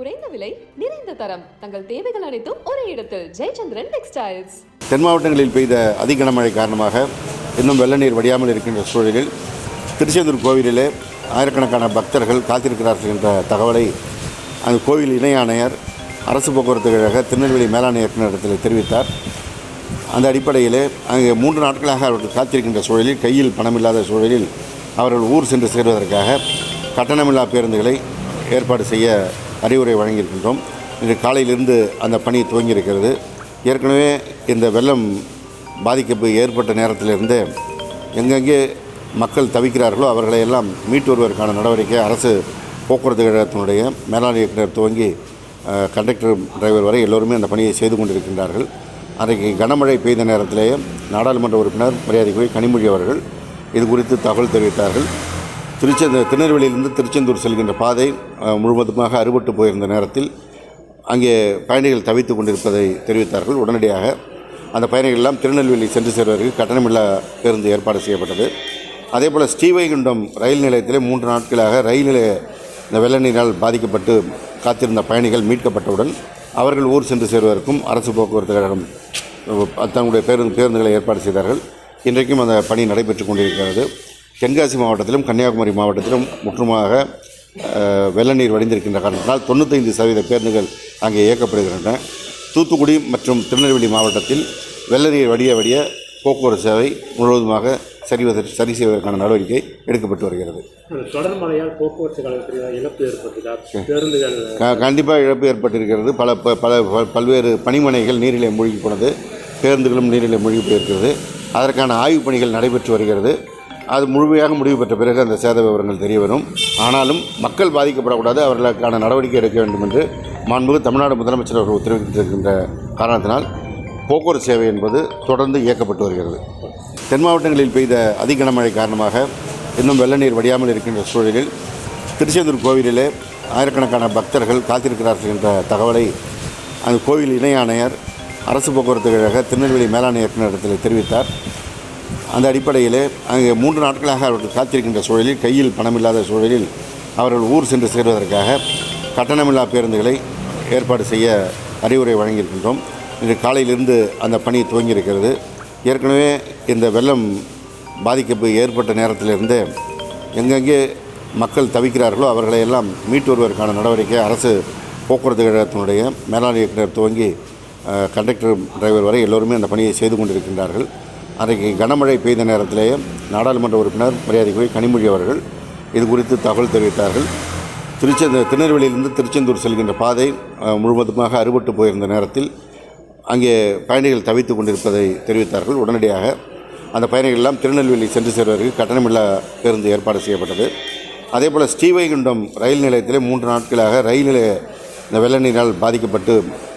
குறைந்த விலை நிறைந்த தரம். தங்கள் தேவைகள் அனைத்தும் ஒரே இடத்தில். ஜெயச்சந்திரன் டெக்ஸ்டைல்ஸ். தென் மாவட்டங்களில் பெய்த அதி கனமழை காரணமாக இன்னும் வெள்ள நீர் வடியாமல் இருக்கின்ற சூழலில் திருச்செந்தூர் கோவிலிலே ஆயிரக்கணக்கான பக்தர்கள் காத்திருக்கிறார்கள் என்ற தகவலை அந்த கோவில் இணை ஆணையர் அரசு போக்குவரத்து கழக திருநெல்வேலி மேலாண் இயக்குநரிடத்தில் தெரிவித்தார். அந்த அடிப்படையிலே அங்கே மூன்று நாட்களாக அவர்கள் காத்திருக்கின்ற சூழலில் கையில் பணமில்லாத சூழலில் அவர்கள் ஊர் சென்று சேர்வதற்காக கட்டணமில்லா பேருந்துகளை ஏற்பாடு செய்ய அறிவுரை வழங்கியிருக்கின்றோம். இன்று காலையிலிருந்து அந்த பணி துவங்கியிருக்கிறது. ஏற்கனவே இந்த வெள்ளம் பாதிக்கப்பு ஏற்பட்ட நேரத்திலிருந்து எங்கெங்கே மக்கள் தவிக்கிறார்களோ அவர்களை எல்லாம் மீட்டு வருவதற்கான நடவடிக்கை அரசு போக்குவரத்து கழகத்தினுடைய மேலாண் இயக்குனர் துவங்கி கண்டக்டர் டிரைவர் வரை எல்லோருமே அந்த பணியை செய்து கொண்டிருக்கின்றார்கள். அன்றைக்கு கனமழை பெய்த நேரத்திலேயே நாடாளுமன்ற உறுப்பினர் மரியாதைக்குரிய கனிமொழி அவர்கள் இது குறித்து தகவல் தெரிவித்தார்கள். திருச்செந்த திருநெல்வேலியிலிருந்து திருச்செந்தூர் செல்கின்ற பாதை முழுவதுமாக அறுபட்டு போயிருந்த நேரத்தில் அங்கே பயணிகள் தவித்துக் கொண்டிருப்பதை தெரிவித்தார்கள். உடனடியாக அந்த பயணிகள் எல்லாம் திருநெல்வேலி சென்று சேர்வதற்கு கட்டணமில்லா பேருந்து ஏற்பாடு செய்யப்பட்டது. அதேபோல் ஸ்ரீவைகுண்டம் ரயில் நிலையத்திலே மூன்று நாட்களாக ரயில் நிலைய இந்த வெள்ள நீரால் பாதிக்கப்பட்டு காத்திருந்த பயணிகள் மீட்கப்பட்டவுடன் அவர்கள் ஊர் சென்று சேர்வதற்கும் அரசு போக்குவரத்து கழகம் தங்களுடைய பேருந்து பேருந்துகளை ஏற்பாடு செய்தார்கள். இன்றைக்கும் அந்த பணி நடைபெற்று கொண்டிருக்கிறது. தென்காசி மாவட்டத்திலும் கன்னியாகுமரி மாவட்டத்திலும் முற்றுமாக அஹ், வெள்ள நீர் வடிந்திருக்கின்ற காரணத்தினால் தொண்ணூத்தைந்து சதவீத பேருந்துகள் அங்கே இயக்கப்படுகின்றன. தூத்துக்குடி மற்றும் திருநெல்வேலி மாவட்டத்தில் வெள்ள நீர் வடிய வடிய போக்குவரத்து சேவை முழுவதுமாக சரிவதற்கு சரி செய்வதற்கான நடவடிக்கை எடுக்கப்பட்டு வருகிறது. தொடர் மழையால் போக்குவரத்து இழப்பு பேருந்துகள் க கண்டிப்பாக இழப்பு ஏற்பட்டிருக்கிறது. பல ப- பல பல்வேறு பணிமனைகள் நீரிலே மூழ்கி போனது. பேருந்துகளும் நீரிலே மூழ்கி போயிருக்கிறது. அதற்கான ஆய்வுப் பணிகள் நடைபெற்று வருகிறது. அது முழுமையாக முடிவு பெற்ற பிறகு அந்த சேத விவரங்கள் தெரிய வரும். ஆனாலும் மக்கள் பாதிக்கப்படக்கூடாது அவர்களுக்கான நடவடிக்கை எடுக்க வேண்டும் என்று மாண்புமிகு தமிழ்நாடு முதலமைச்சர் அவர்கள் உத்தரவிட்டிருக்கின்ற காரணத்தினால் போக்குவரத்து சேவை என்பது தொடர்ந்து இயக்கப்பட்டு வருகிறது. தென் மாவட்டங்களில் பெய்த அதி கனமழை காரணமாக இன்னும் வெள்ள நீர் வடியாமல் இருக்கின்ற சூழலில் திருச்செந்தூர் கோவிலிலே ஆயிரக்கணக்கான பக்தர்கள் காத்திருக்கிறார்கள் என்ற தகவலை அந்த கோவில் இணை ஆணையர் அரசு போக்குவரத்து கழக திருநெல்வேலி மேலாண் இயக்குநரிடத்தில் தெரிவித்தார். அந்த அடிப்படையிலே அங்கே மூன்று நாட்களாக அவர்கள் காத்திருக்கின்ற சூழலில் கையில் பணமில்லாத சூழலில் அவர்கள் ஊர் சென்று சேர்வதற்காக கட்டணமில்லா பேருந்துகளை ஏற்பாடு செய்ய அறிவுரை வழங்கியிருக்கின்றோம். இன்று காலையிலிருந்து அந்த பணி துவங்கியிருக்கிறது. ஏற்கனவே இந்த வெள்ளம் பாதிக்கப்பு ஏற்பட்ட நேரத்திலிருந்து எங்கெங்கே மக்கள் தவிக்கிறார்களோ அவர்களை எல்லாம் மீட்டு வருவதற்கான நடவடிக்கை அரசு போக்குவரத்து கழகத்தினுடைய மேலாண் இயக்குனர் துவங்கி கண்டக்டர் டிரைவர் வரை எல்லோருமே அந்த பணியை செய்து கொண்டிருக்கின்றார்கள். அன்றைக்கு கனமழை பெய்த நேரத்திலேயே நாடாளுமன்ற உறுப்பினர் மரியாதைக்குரிய கனிமொழி அவர்கள் இது குறித்து தகவல் தெரிவித்தார்கள். திருச்செந்த திருநெல்வேலியிலிருந்து திருச்செந்தூர் செல்கின்ற பாதை முழுவதுமாக அறுபட்டு போயிருந்த நேரத்தில் அங்கே பயணிகள் தவித்துக் கொண்டிருப்பதை தெரிவித்தார்கள். உடனடியாக அந்த பயணிகள் எல்லாம் திருநெல்வேலி சென்று சேர்வதற்கு கட்டணமில்லா பேருந்து ஏற்பாடு செய்யப்பட்டது. அதேபோல் ஸ்ரீவைகுண்டம் ரயில் நிலையத்திலே மூன்று நாட்களாக ரயில் நிலைய இந்த வெள்ள நீரால் பாதிக்கப்பட்டு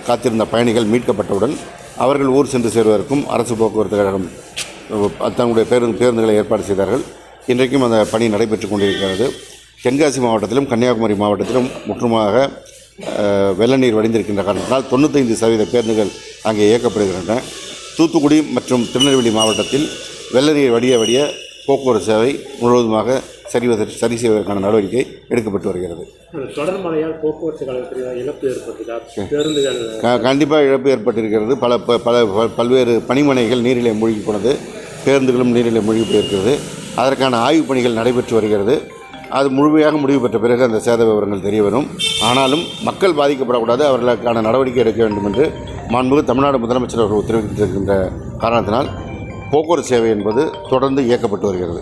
காத்திருந்த பயணிகள் மீட்கப்பட்டவுடன் அவர்கள் ஊர் சென்று சேர்வதற்கும் அரசு போக்குவரத்து கழகம் தங்களுடைய பேருந்து பேருந்துகளை ஏற்பாடு செய்தார்கள். இன்றைக்கும் அந்த பணி நடைபெற்று கொண்டிருக்கிறது. தென்காசி மாவட்டத்திலும் கன்னியாகுமரி மாவட்டத்திலும் முற்றுமாக வெள்ளநீர் வெள்ள நீர் வடிந்திருக்கின்ற காரணத்தினால் தொண்ணூத்தைந்து சதவீத பேருந்துகள் அங்கே இயக்கப்படுகின்றன. தூத்துக்குடி மற்றும் திருநெல்வேலி மாவட்டத்தில் வெள்ள நீர் வடிய வடிய போக்குவரத்து சேவை முழுவதுமாக சரிவதற்கு சரி செய்வதற்கான நடவடிக்கை எடுக்கப்பட்டு வருகிறது. தொடர் மழையால் போக்குவரத்து கழகத்தில் இழப்பு ஏற்பட்டதா? பேருந்துகள் கண்டிப்பாக இழப்பு ஏற்பட்டிருக்கிறது. பல ப- பல பல்வேறு பணிமனைகள் நீரிலே மூழ்கி போனது. பேருந்துகளும் நீரிலே மூழ்கி போயிருக்கிறது. அதற்கான ஆய்வுப் பணிகள் நடைபெற்று வருகிறது. அது முழுமையாக முடிவு பெற்ற பிறகு அந்த சேத விவரங்கள் தெரிய வரும். ஆனாலும் மக்கள் பாதிக்கப்படக்கூடாது. அவர்களுக்கான நடவடிக்கை எடுக்க வேண்டும் என்று மாண்புமிகு தமிழ்நாடு முதலமைச்சர் அவர்கள் உத்தரவிட்டிருக்கின்ற காரணத்தினால் போக்குவரத்து சேவை என்பது தொடர்ந்து இயக்கப்பட்டு வருகிறது.